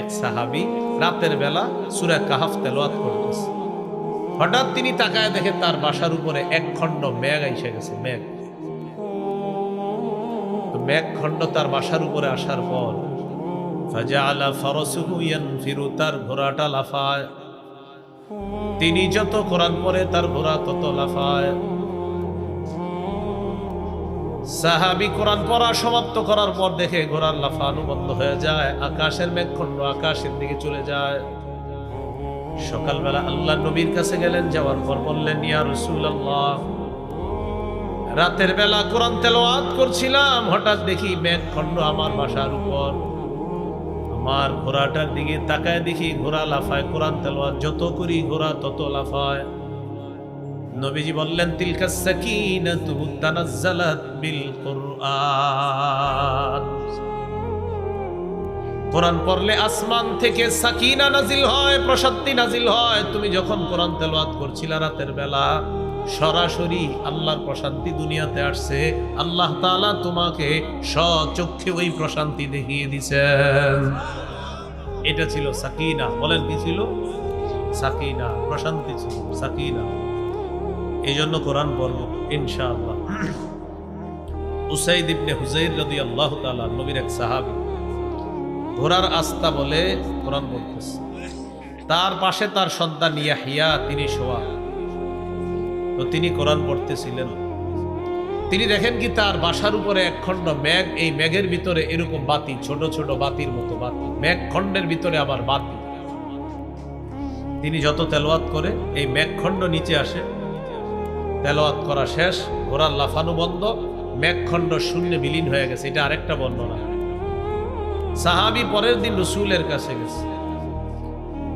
এক সাহাবি রাতের বেলা সুরা কাহাফ তেলোয়াত করতেছে। হঠাৎ তিনি তাকায় দেখে তার বাসার উপরে এক খণ্ড মেঘ আইসে গেছে তো মেঘ খণ্ড তার বাসার উপরে আসার পর তার ঘোড়াটা লাফায়। তিনি যত কোরআন পরে তার ঘোড়া তত লাফায়। সাহাবি কোরআন পড়া সমাপ্ত করার পর দেখে ঘোড়ার লাফানো বন্ধ হয়ে যায়, আকাশের মেঘখণ্ড আকাশের দিকে চলে যায়। সকালবেলা আল্লাহ নবীর কাছে গেলেন, যাওয়ার পর বললেন, ইয়া রাসূলুল্লাহ, রাতের বেলা কোরআন তেলাওয়াত করছিলাম, হঠাৎ দেখি মেঘখণ্ড আমার বাসার উপর। আমার ঘোড়াটার দিকে তাকায় দেখি ঘোড়া লাফায়, কোরআন তেলাওয়াত যত করি ঘোড়া তত লাফায়। নবীজি বললেন, তিলকা সাকিনাতু বিল কুরআন পড়লে আসমান থেকে সাকিনা নাজিল হয়, প্রশান্তি নাজিল হয়। তুমি যখন কোরআন তেলাওয়াত করছিলা রাতের বেলা, সরাসরি আল্লাহর প্রশান্তি দুনিয়াতে আসছে। আল্লাহ তাআলা তোমাকে স্বচক্ষে ওই প্রশান্তি দেখিয়ে দিছেন। এটা ছিল সাকিনা। বলেন কি ছিল? সাকিনা, প্রশান্তি ছিল, সাকিনা। এই জন্য কোরআন পড়ব ইনশাআল্লাহ। উসাইদ ইবনে হুজাইর রাদিয়াল্লাহু তাআলা নবীর এক সাহাবী ঘোড়ার আস্তা বলে কোরআন পড়তেছে তার পাশে তার সন্তান ইয়াহিয়া, তিনি শোয়া তো তিনি কোরআন পড়তেছিলেন। তিনি দেখেন কি তার বাসার উপরে একখণ্ড মেঘ, এই মেঘের ভিতরে এরকম বাতি, ছোট ছোট বাতির মতো বাতি। মেঘ খণ্ডের ভিতরে আবার বাতি। তিনি যত তেলোয়াত করে, এই মেঘখণ্ড নিচে আসে। তেলোয়াত করা শেষ ঘোড়ার লাফানো বন্ধ মেঘখণ্ড শূন্য বিলীন হয়ে গেছে এটা আরেকটা বর্ণনা সাহাবি পরের দিন রসুলের কাছে গেছে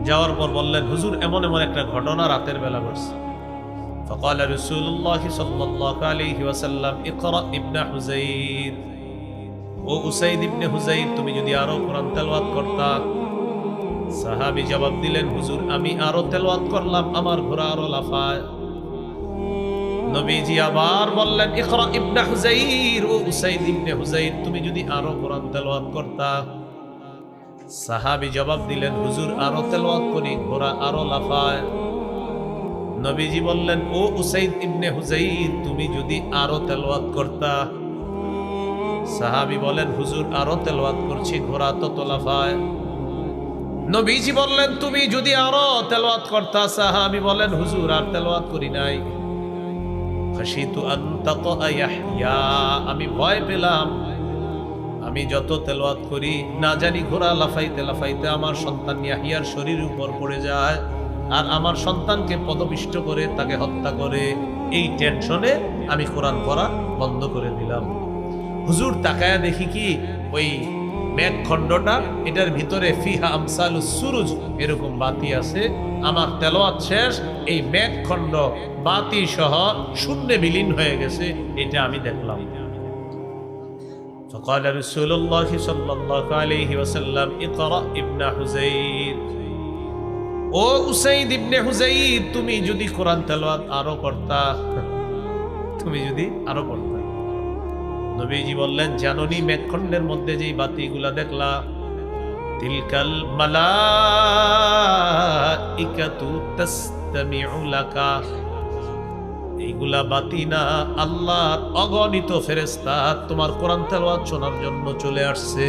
যাওয়ার পর বললেন হুজুর এমন এমন একটা ঘটনা রাতের বেলা ঘটছে فقال رسول الله صلى الله عليه وسلم اقرأ ابن حزير ও উসাইদ ইবনে হুজাইর তুমি যদি আরো কোরআন তেলাওয়াত করতা সাহাবী জবাব দিলেন হুজুর আমি আরো তেলাওয়াত করলাম আমার ঘোড়া আরো লাফায় নবীজি আবার বললেন, ইকরা ইবনে হুজাইর ও উসাইদ ইবনে হুজাইর তুমি যদি আরও কোরআন তেলাওয়াত করতা? সাহাবী জবাব দিলেন, হুজুর, আরও তেলাওয়াত করি ঘোড়া আরও লাফায়। নবীজি বললেন, ও উসাইদ ইবনে হুজাইর তুমি যদি আরও তেলাওয়াত করতা? সাহাবী বলেন, হুজুর, আরও তেলাওয়াত করছি, ঘোড়া তো লাফায়। নবীজি বললেন, তুমি যদি আরও তেলাওয়াত করতা? সাহাবী বলেন, হুজুর, আর তেলাওয়াত করি নাই। আমি ভয় পেলাম। আমি যত তেলাওয়াত করি, না জানি ঘোড়া লাফাইতে লাফাইতে আমার সন্তান ইয়াহিয়ার শরীর উপর পড়ে যায় আর আমার সন্তানকে পদপিষ্ট করে তাকে হত্যা করে। এই টেনশনে আমি কোরআন পড়া বন্ধ করে দিলাম। হুজুর তাকায়া দেখি কি, ওই মেঘ খণ্ডটা এটার ভিতরে ফিহা আমসালু সুরুজ এরকম বাতি আছে আমার তেলোয়াত শেষ এই মেঘ খণ্ড বাতি সহ শূন্য বিলীন হয়ে গেছে এটা আমি দেখলাম فقال رسول الله صلى الله عليه وسلم اقرأ ابن حزير ও উসাইদ ইবনে হুজাইর তুমি যদি কোরআন তেলাওয়াত আরো করতা তুমি যদি আরো করতা নবীজি বললেন, জাননি মেঘখণ্ডের মধ্যে যেই বাতিগুলা দেখলা? তিলকাল মালাইকাতু তাসতামিউ লাকা। এইগুলা বাতি না আল্লাহর অগণিত ফেরেশতা তোমার কোরআন তেলাওয়াত শোনার জন্য চলে আসছে।